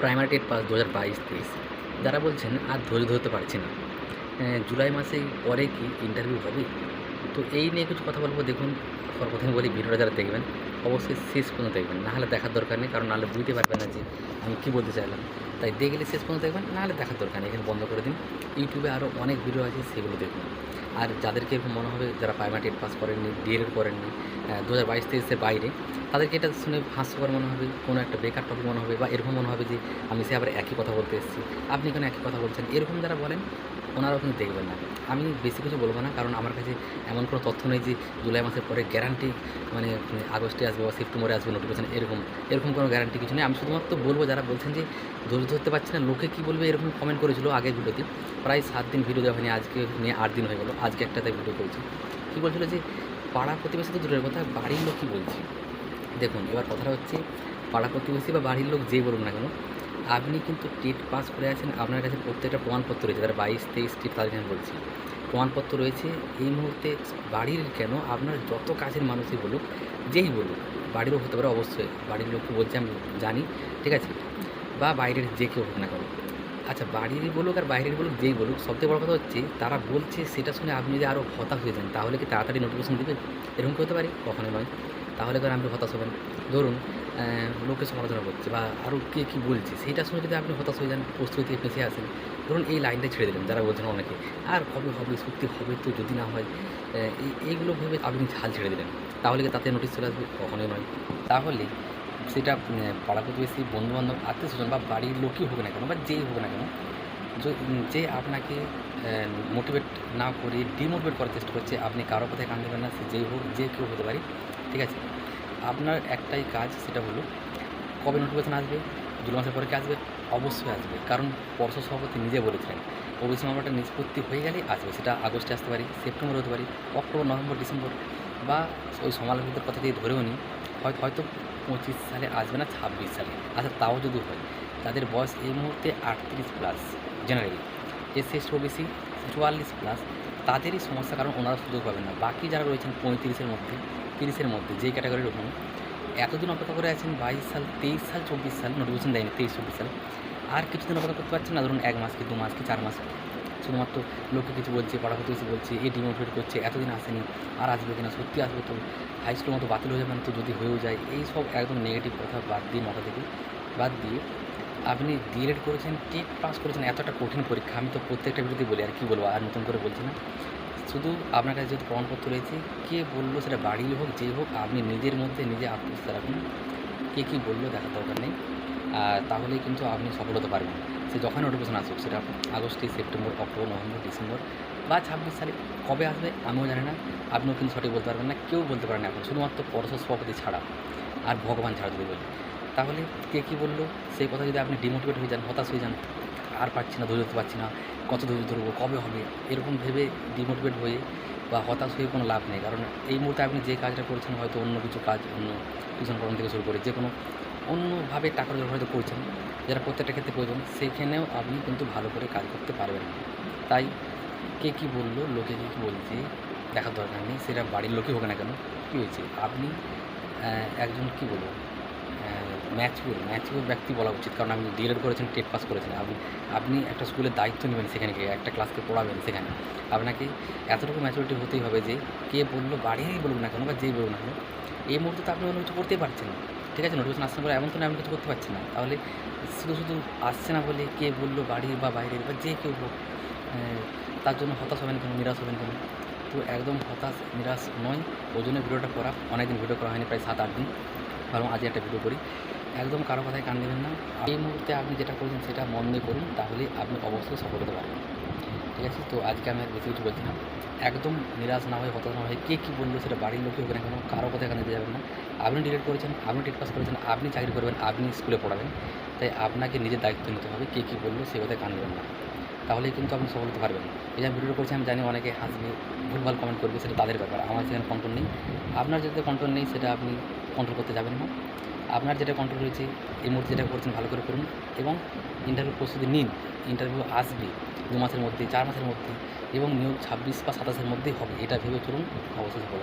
Primary TET pass দু হাজার বাইশ, তেইশ। যারা বলছেন, আর ধৈর্য ধরতে পারছি না। জুলাই মাসে পরে কি ইন্টারভিউ হবে? তো এই নিয়ে কিছু কথা বলব। দেখুন, সর্বপ্রথমে বলি, ভিডিওটা যারা দেখবেন, অবশ্যই শেষ পর্যন্ত দেখবেন। নাহলে দেখার দরকার নেই, কারণ নাহলে বুঝতে পারবেন না যে আমি কী বলতে চাইলাম। তাই দেখলে শেষ পর্যন্ত দেখবেন নাহলে দেখার দরকার নেই। এখানে বন্ধ করে দিন। ইউটিউবে আরও অনেক ভিডিও আছে, সেগুলো দেখুন। আর যাদেরকে এরকম মনে হবে যারা প্রাইমারি টেট পাস করেননি, ডিএলএড করেননি দু হাজার বাইশ, তেইশের বাইরে, তাদেরকে এটা শুনে হাস্যকর মনে হবে, কোনো একটা বেকার টপিক মনে হবে, বা এরকম মনে হবে যে, আমি সে আবার একই কথা বলতে এসেছি। আপনি কেন একই কথা বলছেন? এরকম যারা বলেন ওনারাও কিন্তু দেখবেন না। আমি বেশি কিছু বলব না, কারণ আমার কাছে এমন কোনো তথ্য নেই যে জুলাই মাসের পরে গ্যারান্টি মানে আগস্টে আসবে বা সেপ্টেম্বরে আসবে নোটিফিকেশন এরকম এরকম কোনো গ্যারান্টি কিছু নেই। আমি শুধুমাত্র বলব, যারা বলছেন যে ধৈর্য ধরতে পারছি না, লোকে কী বলবে এরকম কমেন্ট করেছিল আগের ভিডিওতে। প্রায় সাত দিন ভিডিও দেওয়া হয়নি, আজকে নিয়ে আট দিন হয়ে গেলো, আজকে একটাতে ভিডিও করেছি। কী বলছিল যে, পাড়া প্রতিবেশী তো দূরের কথা, বাড়ির লোক কী বলছে? দেখুন, এবার কথাটা হচ্ছে, পাড়া প্রতিবেশী বা বাড়ির লোক যেই বলুন না কেন আপনি কিন্তু টেট পাস করে আছেন, আপনার কাছে প্রত্যেকটা প্রমাণপত্র রয়েছে। তার বাইশ, তেইশ টেট তাদের বলছি। প্রমাণপত্র রয়েছে, এই মুহূর্তে বাড়ির কেন আপনার যত কাছের মানুষই বলুক, যেই বলুক বাড়িরও হতে পারে অবশ্যই, বাড়ির লোককে বলছে আমি জানি, ঠিক আছে? বা বাইরের যে কেউ হোক না কেন। আচ্ছা বাড়িরই বলুক আর বাইরের বলুক, যেই বলুক সবথেকে বড় কথা হচ্ছে, তারা বলছে সেটা শুনে আপনি যদি আরও হতাশ হয়ে যান, তাহলে কি তাড়াতাড়ি নোটিফিকেশন দেবে এরকম করতে পারে? কখনোই নয়। তাহলে করে আপনি হতাশ হবেন ধরুন আহ, লোকে সমালোচনা করছে বা আরও কে কী বলছে সেইটা শুনে যদি আপনি হতাশ হয়ে যান প্রস্তুতি পিছিয়ে আসেন ধরুন এই লাইনটা ছেড়ে দিলেন যারা বলছেন অনেকে আর কবে হবে সত্যি হবে তো যদি না হয়? এই এইগুলো ভেবে আপনি ঝাল ছেড়ে দিলেন। তাহলে কি তাতে নোটিশ চলে আসবে? কখনোই নয়। তাহলে সেটা পাড়া প্রতিবেশী বন্ধুবান্ধব আত্মীয় স্বজন বা বাড়ির লোকই হোক না কেন বা যেই হোক না কেন য- আপনাকে মোটিভেট না করে ডিমোটিভেট করার চেষ্টা করছে, আপনি কারও কথায় কান দেবেন না, সে যেই হোক, যে কেউ হতে পারে, ঠিক আছে? আপনার একটাই কাজ সেটা হলো, কবে নোটিফিকেশন আসবে জুলাই মাসের পরে কি আসবে? অবশ্যই আসবে। কারণ পর্ষদ সভাপতি নিজে বলেছিলেন ওবিসি মামলাটা নিষ্পত্তি হয়ে গেলেই আসবে, সেটা আগস্টে আসতে পারি, সেপ্টেম্বর হতে পারি, অক্টোবর, নভেম্বর, ডিসেম্বর, বা ওই সমালোচকদের কথা দিয়ে ধরেও নিই হয়তো হয়তো পঁচিশ সালে আসবে না, ছাব্বিশ সালে। আচ্ছা তাও যদি হয়, তাদের বয়স এই মুহূর্তে আটত্রিশ plus generally. SC ST OBC চুয়াল্লিশ প্লাস তাদেরই সমস্যা কারণ ওনারা সুযোগ পাবেন না। বাকি যারা রয়েছেন পঁয়ত্রিশের মধ্যে, তিরিশের মধ্যে, যেই ক্যাটাগরির ওখানে এতদিন অপেক্ষা করে আছেন বাইশ সাল, তেইশ সাল, চব্বিশ সাল নোটিফিকেশন দেয়নি, তেইশ, চব্বিশ সাল। আর কিছুদিন অপেক্ষা করতে পারছেন না, ধরুন এক মাস কি দু মাস কি চার মাস। শুধুমাত্র লোকে কিছু বলছে পাড়া প্রতিবেশী বলছে এ ডিমোটিভেট করছে, এতদিন আসেনি, আর আসবে কিনা, সত্যি আসবে তো হাই স্কুলের মতো বাতিল হয়ে যাবে না তো যদি হয়েও যায় এই সব একদম নেগেটিভ কথা বাদ দিয়ে, মাথা থেকে বাদ দিয়ে আপনি ডিএলএড করেছেন টেট পাস করেছেন, এতটা কঠিন পরীক্ষা, আমি তো প্রত্যেকটা ভিডিওতে বলি, আর কি বলব, আর নতুন করে বলছি না। শুধু আপনার কাছে যেহেতু প্রমাণপত্র রয়েছে, কে বলল সেটা বাড়ির হোক, যে হোক, আপনি নিজের মধ্যে নিজে আত্মবিশ্বাস রাখুন, কে কী বলল দেখার দরকার নেই। আর তাহলেই কিন্তু আপনি সফল হতে পারবেন। সে যখন নোটিফিকেশন আসুক, সেটা আগস্টে, সেপ্টেম্বর, অক্টোবর, নভেম্বর, ডিসেম্বর বা ছাব্বিশ সালে কবে আসবে, আমিও জানি না। আপনিও কিন্তু সঠিক বলতে পারবেন না, কেউ বলতে পারেন এখন। শুধুমাত্র পরশোৎ সভাপতি ছাড়া। আর ভগবান ছাড়া যদি বলি। তাহলে কে কী বলল? সেই কথা যদি আপনি ডিমোটিভেট হয়ে যান, হতাশ হয়ে যান, আর পাচ্ছি না, ধৈর্য পারছি না, কত ধৈর্য ধরবো, কবে হবে? এরকম ভেবে ডিমোটিভেট হয়ে বা হতাশ হয়ে কোনো লাভ নেই। কারণ এই মুহূর্তে আপনি যে কাজটা করছেন, হয়তো অন্য কিছু কাজ, অন্য টিউশন থেকে শুরু করে যে কোনো অন্যভাবে টাকা রোজগার হয়তো করছেন যেটা প্রত্যেকটা ক্ষেত্রে প্রয়োজন সেইখানেও আপনি কিন্তু ভালো করে কাজ করতে পারবেন না। তাই কে কী বলল, লোকে কী কী বলছে, দেখার দরকার নেই, সেটা বাড়ির লোকই হোক না কেন, কী হয়েছে? আপনি একজন কী বলব? ম্যাচুর ম্যাচুর ব্যক্তি বলা উচিত। কারণ আপনি ডিএলএড করেছেন, টেট পাস করেছেন। আপনি আপনি একটা স্কুলের দায়িত্ব নেবেন সেখানে গিয়ে, একটা ক্লাসকে পড়াবেন সেখানে। আপনাকে এতটুকু ম্যাচুরিটি হতেই হবে যে, কে বলল বাড়িরই বলুন না কেন বা যেই বলুন না কেন, এই মুহূর্তে তো আপনি অন্য কিছু করতেই পারছেন না। ঠিক আছে? নোটিফিকেশন আসছে পরে এমন তো এমন কিছু করতে পারছেন না। তাহলে শুধু শুধু আসছে না বলে কে বলল বাড়ির বা বাইরের বা যে কেউ হোক তার জন্য হতাশ হবেন কেন, নিরাশ হবেন কেন? তো একদম হতাশ, নিরাশ নয়। ওই জন্য ভিডিওটা করা, অনেকদিন ভিডিও করা হয়নি, প্রায় সাত, আট দিন। ভাবলাম আজকে একটা ভিডিও করি। একদম কারও কথায় কান দেবেন না। এই মুহূর্তে আপনি যেটা করছেন সেটা মন দিয়ে করুন, তাহলে আপনি অবশ্যই সফল হতে পারবেন। ঠিক আছে? তো আজকে আমি বেশি কিছু বলছি না। একদম নিরাশ না হয়ে, হতাশ না হয়ে কে কী বলল সেটা বাড়ির লোকই হোক না কেন, কারও কথায় কান দিতে যাবেন না। আপনি ডিলেট করেছেন, আপনি টেট পাস করেছেন, আপনি চাকরি করবেন, আপনি স্কুলে পড়াবেন। তাই আপনাকে নিজের দায়িত্ব নিতে হবে কে কী বলল সে কথায় কান দেবেন না। তাহলেই কিন্তু আপনি সফল হতে পারবেন। এই যে ভিডিও করছি, আমি জানি অনেকে হাসবে, ভুলভাল কমেন্ট করবে, সেটা তাদের ব্যাপার। আমার সেখানে কন্ট্রোল নেই। আপনার যেটা কন্ট্রোল নেই, সেটা আপনি কন্ট্রোল করতে যাবেন না। আপনার যেটা কন্ট্রোল রয়েছে, এই মুহূর্তে যেটা করছেন, ভালো করে করুন এবং ইন্টারভিউ প্রস্তুতি নিন। ইন্টারভিউ আসবে দু মাসের মধ্যে, চার মাসের মধ্যে এবং নিয়োগ ছাব্বিশ বা সাতাশের মধ্যেই হবে। এটা ভেবে চলুন অবশ্যই সফল